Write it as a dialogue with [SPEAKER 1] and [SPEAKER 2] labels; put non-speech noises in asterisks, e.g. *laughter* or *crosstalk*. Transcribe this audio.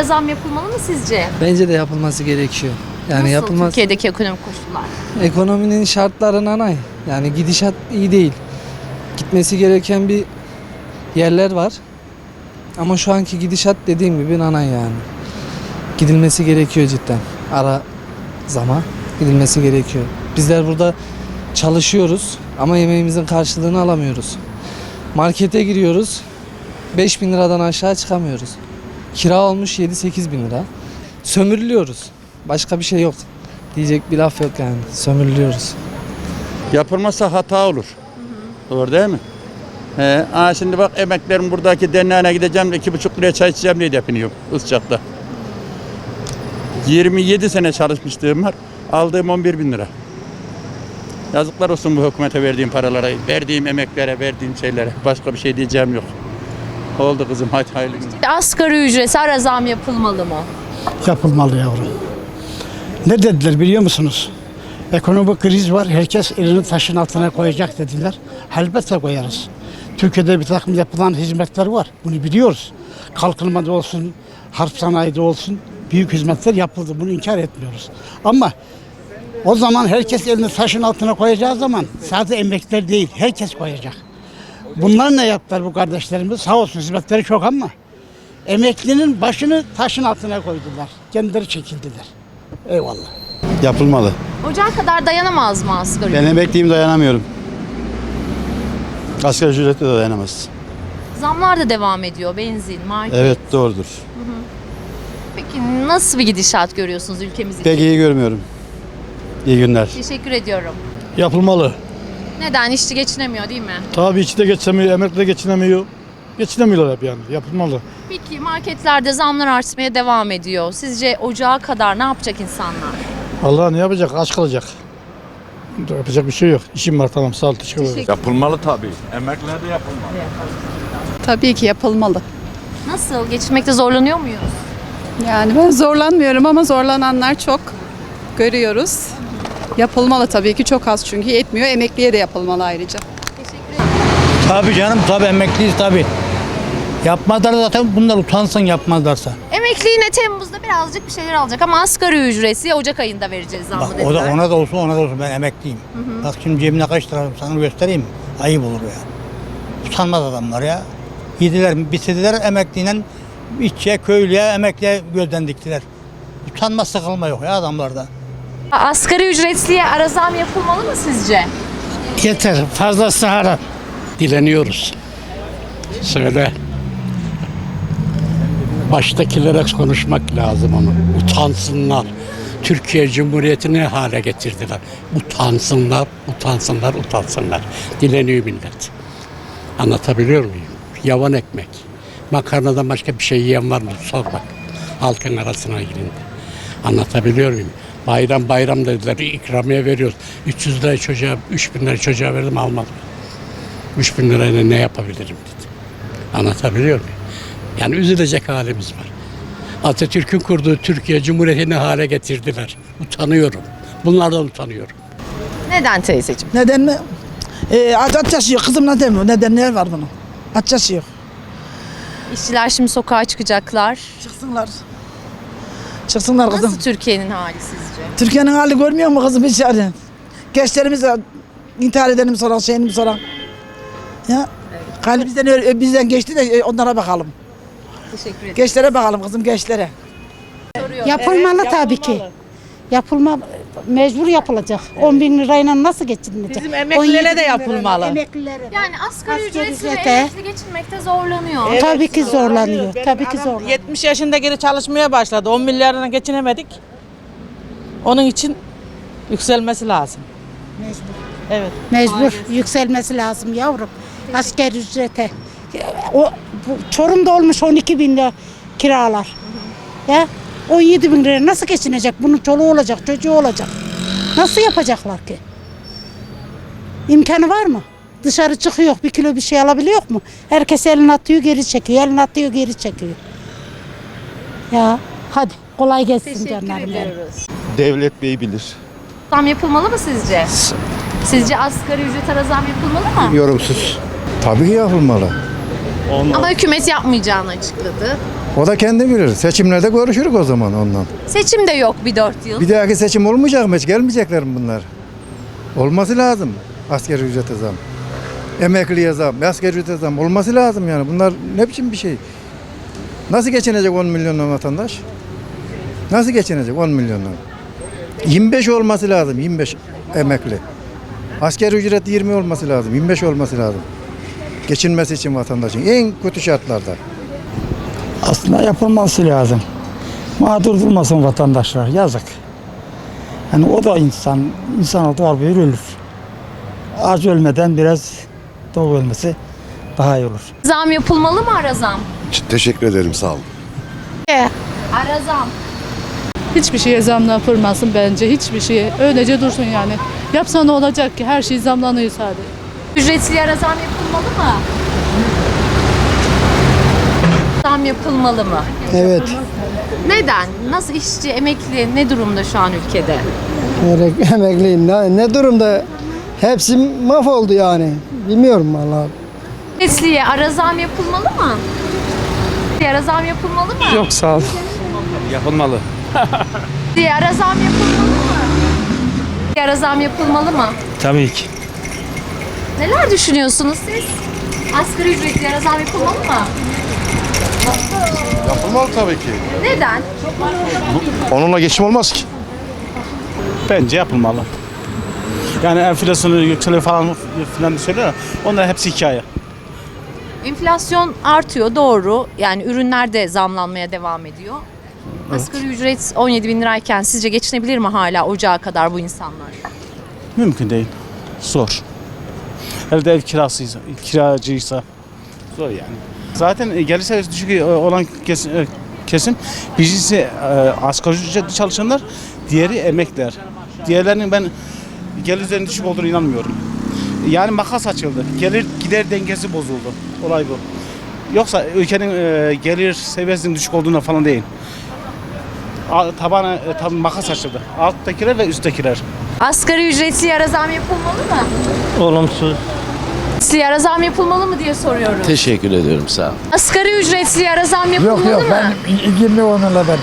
[SPEAKER 1] ücretlere zam yapılmalı mı sizce?
[SPEAKER 2] Bence de yapılması gerekiyor. Yani
[SPEAKER 1] Nasıl
[SPEAKER 2] yapılmaz.
[SPEAKER 1] Türkiye'deki ekonomik koşullar?
[SPEAKER 2] Ekonominin şartları nanay. Yani gidişat iyi değil. Gitmesi gereken bir yerler var. Ama şu anki gidişat dediğim gibi nanay yani. Gidilmesi gerekiyor cidden. Ara zama gidilmesi gerekiyor. Bizler burada çalışıyoruz ama yemeğimizin karşılığını alamıyoruz. Markete giriyoruz. 5 bin liradan aşağı çıkamıyoruz. Kira olmuş 7-8 bin lira. Sömürülüyoruz. Başka bir şey yok. Diyecek bir laf yok yani. Sömürülüyoruz.
[SPEAKER 3] Yapılmazsa hata olur. Doğru değil mi? He, aa şimdi bak emeklerim buradaki derneğine gideceğim iki buçuk liraya çay içeceğim diye yapınıyorum Isçak'ta. 27 sene çalışmışlığım var. Aldığım 11 bin lira. Yazıklar olsun bu hükümete verdiğim paralara, verdiğim emeklere, verdiğim şeylere. Başka bir şey diyeceğim yok. Oldu kızım hadi hayırlı günler.
[SPEAKER 1] Asgari ücrete ara zam yapılmalı mı?
[SPEAKER 4] yapılmalı yavrum. Ne dediler biliyor musunuz? Ekonomik kriz var. Herkes elini taşın altına koyacak dediler. Elbette koyarız. Türkiye'de bir takım yapılan hizmetler var. Bunu biliyoruz. Kalkınmada olsun, harp sanayide olsun büyük hizmetler yapıldı. Bunu inkar etmiyoruz. Ama o zaman herkes elini taşın altına koyacağı zaman sadece emekliler değil, herkes koyacak. Bunlar ne yaptılar bu kardeşlerimiz? Sağ olsun hizmetleri çok ama emeklinin başını taşın altına koydular. Kendileri çekildiler. Eyvallah.
[SPEAKER 5] Yapılmalı.
[SPEAKER 1] Ocağa kadar dayanamaz mı asgari
[SPEAKER 5] Ben emekliyim dayanamıyorum. Asgari ücretle de dayanamaz.
[SPEAKER 1] Zamlar da devam ediyor. Benzin, market.
[SPEAKER 5] Evet doğrudur.
[SPEAKER 1] Peki nasıl bir gidişat görüyorsunuz ülkemiz için?
[SPEAKER 5] Pek iyi görmüyorum. İyi günler.
[SPEAKER 1] Teşekkür ediyorum.
[SPEAKER 6] Yapılmalı.
[SPEAKER 1] Neden? işçi geçinemiyor değil mi?
[SPEAKER 6] Tabii içi de geçinemiyor, emekli de geçinemiyor. Geçinemiyorlar hep yani. Yapılmalı.
[SPEAKER 1] Peki marketlerde zamlar artmaya devam ediyor. Sizce ocağa kadar ne yapacak insanlar?
[SPEAKER 6] Allah ne yapacak? Aç kalacak. Yapacak bir şey yok. İşim var tamam sağ ol teşekkür ederim.
[SPEAKER 7] Yapılmalı tabii. Emekler de yapılmalı.
[SPEAKER 8] Tabii ki yapılmalı.
[SPEAKER 1] Nasıl? Geçinmekte zorlanıyor muyuz?
[SPEAKER 8] Yani ben zorlanmıyorum ama zorlananlar çok görüyoruz. Yapılmalı tabii ki çok az çünkü yetmiyor. Emekliye de yapılmalı ayrıca.
[SPEAKER 9] Tabii canım tabii emekliyiz tabii. Yapmazlar zaten bunlar utansın yapmazlarsa.
[SPEAKER 1] Emekli yine Temmuz'da birazcık bir şeyler alacak ama asgari ücreti Ocak ayında vereceğiz zammı
[SPEAKER 9] Bak o da ona da olsun ona da olsun ben emekliyim. Bak şimdi cebimde kaç lira sana göstereyim mi? Ayıp olur ya. Utanmaz adamlar ya. Yediler bitirdiler emekliyle işçiye köylüye emekliye gözden diktiler. Utanma sıkılma yok ya adamlarda.
[SPEAKER 1] Asgari ücretliye ara zam yapılmalı mı sizce?
[SPEAKER 4] Yeter. Fazlası haram.
[SPEAKER 10] dileniyoruz. Söyle. Baştakilere konuşmak lazım onu. Utansınlar. Türkiye Cumhuriyeti ne hale getirdiler? Utansınlar, utansınlar, utansınlar. Dileniyor millet. Anlatabiliyor muyum? Yavan ekmek. Makarnadan başka bir şey yiyen var mı? Sor bak. Halkın arasına girin. Anlatabiliyor muyum? Bayram bayram dediler, ikramiye veriyoruz. 300 lira çocuğa, 3000 lira çocuğa verdim almadım. 3 bin lirayla ne yapabilirim dedi. Anlatabiliyor muyum? Yani üzülecek halimiz var. Atatürk'ün kurduğu Türkiye Cumhuriyeti ne hale getirdiler. Utanıyorum. Bunlardan utanıyorum.
[SPEAKER 1] Neden teyzeciğim?
[SPEAKER 11] Neden mi? Ee, aç, aç yaşıyor kızım neden mi? Neden ne var bunun? Aç yaşıyor.
[SPEAKER 1] İşçiler şimdi sokağa çıkacaklar.
[SPEAKER 11] Çıksınlar. Çıksınlar kızım.
[SPEAKER 1] Nasıl Türkiye'nin hali sizce?
[SPEAKER 11] Türkiye'nin hali görmüyor mu kızım hiç yani? Gençlerimiz de intihar edelim soran şeyini mi soran? Ya. Hali bizden, ö- bizden geçti de e, onlara bakalım.
[SPEAKER 1] Teşekkür ederim.
[SPEAKER 11] Gençlere bakalım kızım gençlere.
[SPEAKER 12] Yapılmalı tabii ki. Yapılma mecbur yapılacak. 10 bin lirayla nasıl geçinilecek?
[SPEAKER 11] Bizim emeklilere de yapılmalı.
[SPEAKER 12] Emeklilere.
[SPEAKER 1] Yani asgari ve
[SPEAKER 12] ücrete.
[SPEAKER 1] emekli geçinmekte zorlanıyor.
[SPEAKER 12] tabii ki zorlanıyor. Tabii ki zorlanıyor.
[SPEAKER 11] 70 yaşında geri çalışmaya başladı. 10 milyarına geçinemedik. Onun için yükselmesi lazım. Evet.
[SPEAKER 12] Mecbur yükselmesi lazım yavrum. Asgari ücrete. O bu, Çorum'da olmuş 12 bin lira kiralar. Ya 17 bin lira nasıl geçinecek? Bunun çoluğu olacak, çocuğu olacak. Nasıl yapacaklar ki? İmkanı var mı? Dışarı çıkıyor, bir kilo bir şey alabiliyor mu? Herkes elini atıyor, geri çekiyor. Elini atıyor, geri çekiyor. Ya hadi kolay gelsin
[SPEAKER 1] Teşekkür
[SPEAKER 12] canlarım benim.
[SPEAKER 1] ediyoruz.
[SPEAKER 5] Devlet Bey bilir.
[SPEAKER 1] Zam yapılmalı mı sizce? Sizce asgari ücret ara zam yapılmalı mı?
[SPEAKER 5] Yorumsuz. Tabii yapılmalı.
[SPEAKER 1] Ama hükümet yapmayacağını açıkladı.
[SPEAKER 6] O da kendi bilir. Seçimlerde görüşürük o zaman ondan.
[SPEAKER 1] Seçim de yok bir dört yıl.
[SPEAKER 6] Bir dahaki seçim olmayacak mı? Hiç gelmeyecekler mi bunlar? Olması lazım. Asgari ücrete zam. Emekliye zam, asgari ücrete zam. Olması lazım yani. Bunlar ne biçim bir şey? Nasıl geçinecek 10 milyondan vatandaş? Nasıl geçinecek 10 milyondan? 25 olması lazım. 25 emekli. Asgari ücret 20 olması lazım. 25 olması lazım. Geçinmesi için vatandaşın en kötü şartlarda.
[SPEAKER 9] Aslında yapılması lazım. Mağdur durmasın vatandaşlar. Yazık. Yani o da insan. İnsan doğal bir ölür. Aç ölmeden biraz doğu ölmesi daha iyi olur.
[SPEAKER 1] Zam yapılmalı mı ara zam?
[SPEAKER 5] Teşekkür ederim sağ olun.
[SPEAKER 1] Ara zam.
[SPEAKER 8] Hiçbir şeye zam yapılmasın bence. Hiçbir şeye. Öylece dursun yani. Yapsa ne olacak ki? Her şey zamlanıyor sadece.
[SPEAKER 1] Ücretli ara zam yapılmalı mı? Zam yapılmalı mı?
[SPEAKER 11] Evet.
[SPEAKER 1] Neden? Nasıl işçi, emekli ne durumda şu an ülkede? *laughs*
[SPEAKER 11] Emekliyim. Ne, ne durumda? Hepsi mahvoldu yani. Bilmiyorum vallahi.
[SPEAKER 1] Ücretliye ara zam yapılmalı mı? Ara zam yapılmalı mı?
[SPEAKER 2] Yok sağ ol.
[SPEAKER 3] Yapılmalı.
[SPEAKER 1] Diye ara zam yapılmalı mı? Diye Ara zam yapılmalı mı?
[SPEAKER 2] Tabii ki.
[SPEAKER 1] Neler düşünüyorsunuz siz? Asgari ücretli ara zam yapılmalı mı?
[SPEAKER 5] Yapılmalı tabii ki.
[SPEAKER 1] Neden?
[SPEAKER 5] Onunla geçim olmaz ki.
[SPEAKER 9] Bence yapılmalı. Yani enflasyonu yükseliyor falan filan söylüyor. Onlar hepsi hikaye.
[SPEAKER 1] Enflasyon artıyor doğru. Yani ürünler de zamlanmaya devam ediyor. Asgari ücret 17 bin lirayken sizce geçinebilir mi hala ocağa kadar bu insanlar?
[SPEAKER 9] Mümkün değil. Zor. Hele de ev kirasıysa, kiracıysa zor yani. Zaten e, gelir seviyesi düşük e, olan kesim, e, kesim birincisi e, asgari ücretli çalışanlar, diğeri emekler. Diğerlerinin ben gelirlerinin düşük olduğunu inanmıyorum. Yani makas açıldı. Gelir gider dengesi bozuldu. Olay bu. Yoksa ülkenin e, gelir seviyesinin düşük olduğuna falan değil. A- Tabana e, tabi makas açıldı. Alttakiler ve üsttekiler.
[SPEAKER 1] Asgari ücretli ara zam yapılmalı mı?
[SPEAKER 9] Olumsuz.
[SPEAKER 1] Ücretli ara zam yapılmalı mı diye soruyorum.
[SPEAKER 5] Teşekkür ediyorum sağ ol.
[SPEAKER 1] Asgari ücretli ara zam yapılmalı mı?
[SPEAKER 6] ilgili onunla ben.